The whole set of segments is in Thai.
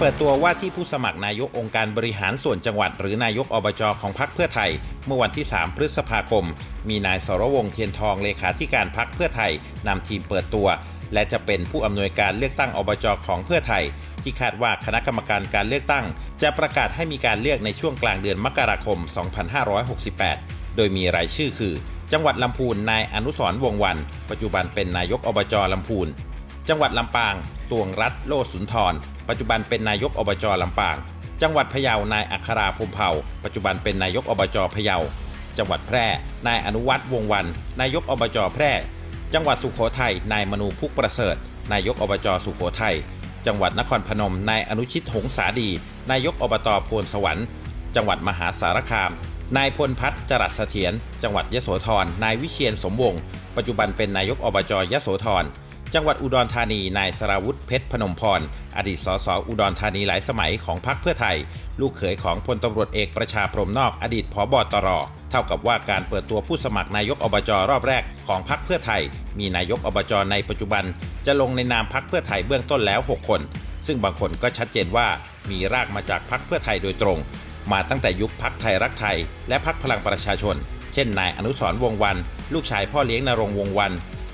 เปิดตัวว่าที่ผู้สมัครนายกองค์การบริหารส่วนจังหวัด หรือนายกอบจของพรรคเพื่อไทย เมื่อวันที่ 3 พฤษภาคม มีนายสรวงเทียนทองเลขาธิการพรรคเพื่อไทยนำทีมเปิดตัว และจะเป็นผู้อำนวยการเลือกตั้งอบจของเพื่อไทย ที่คาดว่าคณะกรรมการการเลือกตั้ง จะประกาศให้มีการเลือกในช่วงกลางเดือนมกราคม 2568 โดยมีรายชื่อคือ จังหวัดลำพูนนายอนุสรวงศ์วัน ปัจจุบันเป็นนายกอบจลำพูน จังหวัดลำปาง ตวงรัฐโลสุนทร ปัจจุบันเป็นนายกอบจลำปาง จังหวัดพะเยานายอัคราพรหมเผ่า ปัจจุบันเป็นนายกอบจพะเยา จังหวัดแพร่ นายอนุวัฒน์วงวัน นายกอบจแพร่ จังหวัดสุโขทัยนายมนูพุกประเสริฐ นายกอบจสุโขทัยจังหวัดนครพนม นายอนุชิตหงสาดี นายกอบตโพนสวรรค์ จังหวัดมหาสารคาม นายพลพัฒน์จรัสเสถียรจังหวัดยโสธรนายวิเชียนสมวงศ์ปัจจุบันเป็นนายกอบจยโสธร จังหวัดอุดรธานี นายสราวุธเพชรพนมพร อดีตสสอุดรธานีหลายสมัยของพรรคเพื่อไทย ลูกเขยของพลตำรวจเอกประชาพรมนอกอดีตผบตร เท่ากับว่าการเปิดตัวผู้สมัครนายกอบจรอบแรกของพรรคเพื่อไทย มีนายกอบจในปัจจุบัน จะลงในนามพรรคเพื่อไทยเบื้องต้นแล้ว 6 คน ซึ่งบางคนก็ชัดเจนว่ามีรากมาจากพรรคเพื่อไทยโดยตรง มาตั้งแต่ยุคพักไทยรักไทย และพักพลังประชาชน เช่นนายอนุสร์วงวัน ลูกชายพ่อเลี้ยงนรงวงวัน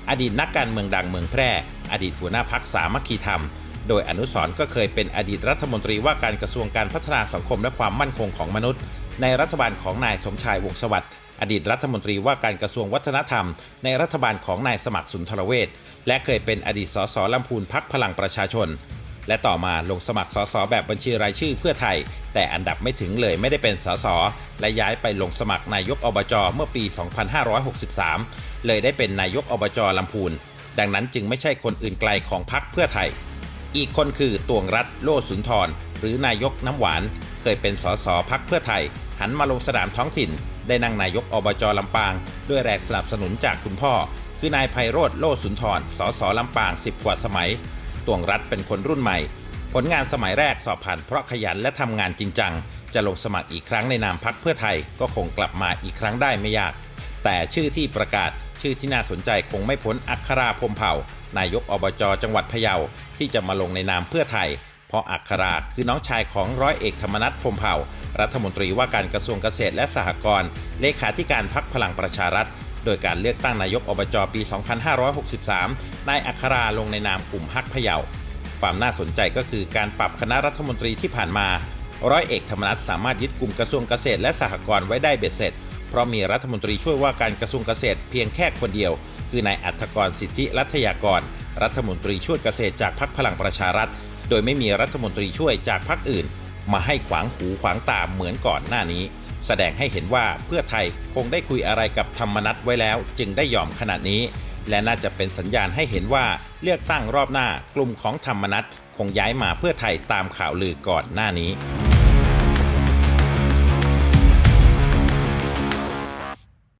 อดีตนักการเมืองดังเมืองแพร่ อดีตหัวหน้าพักสามัคคีธรรม โดยอนุสรก็เคยเป็นอดีตรัฐมนตรีว่าการกระทรวงการพัฒนาสังคมและความมั่นคงของมนุษย์ ในรัฐบาลของนายสมชายวงศ์สวัสดิ์อดีตรัฐมนตรีว่าการกระทรวงวัฒนธรรม ในรัฐบาลของนายสมัครสุนทรเวชและเคยเป็นอดีตสสลำพูนพักพลังประชาชน และต่อมาลงสมัครสสแบบบัญชีรายชื่อเพื่อไทย แต่อันดับไม่ถึงเลยไม่ได้เป็นสสและย้ายไปลงสมัครนายกอบจเมื่อปี 2563 เลยได้เป็นนายกอบจลำพูน ดังนั้นจึงไม่ใช่คนอื่นไกลของพรรคเพื่อไทย อีกคนคือตวงรัฐโลสุนทร หรือนายกน้ำหวาน เคยเป็นสสพักเพื่อไทย หันมาลงสนามท้องถิ่น ได้นั่งนายกอบจลำปาง ด้วยแรงสนับสนุนจากคุณพ่อ คือนายไพโรธโลสุนทร สสลำปาง 10 กว่าสมัย ตวงรัฐเป็นคนรุ่นใหม่ ผลงานสมัยแรกสอบผ่านเพราะขยันและทำงานจริงจัง จะลงสมัครอีกครั้งในนามพักเพื่อไทยก็คงกลับมาอีกครั้งได้ไม่ยาก แต่ชื่อที่ประกาศชื่อที่น่าสนใจคงไม่พ้นอัคราพมเผ่านายกอบจจังหวัดพะเยาที่จะมาลงในนามเพื่อไทย เพราะอัคราคือน้องชายของร้อยเอกธรรมนัฐพมเผ่า รัฐมนตรีว่าการกระทรวงเกษตรและสหกรณ์เลขาธิการพักพลังประชารัฐ โดยการเลือกตั้งนายกอบจปี 2563 นายอัคราลงในนามกลุ่มฮักพะเยา ความน่าสนใจก็คือการปรับคณะรัฐมนตรีที่ผ่านมา ร้อยเอกธรรมนัฐสามารถยึดกลุ่มกระทรวงเกษตรและสหกรณ์ไว้ได้เบ็ดเสร็จ เพราะมีรัฐมนตรีช่วยว่าการกระทรวงเกษตรเพียงแค่คนเดียว คือนายอัธกรสิทธิรัฐยากร รัฐมนตรีช่วยเกษตรจากพรรคพลังประชารัฐ โดยไม่มีรัฐมนตรีช่วยจากพรรคอื่น มาให้ขวางหูขวางตาเหมือนก่อนหน้านี้ แสดงให้เห็นว่าเพื่อไทยคงได้คุยอะไรกับธรรมนัตไว้แล้ว จึงได้ยอมขนาดนี้ และน่าจะเป็นสัญญาณให้เห็นว่าเลือกตั้งรอบหน้า กลุ่มของธรรมนัตคงย้ายมาเพื่อไทยตามข่าวลือก่อนหน้านี้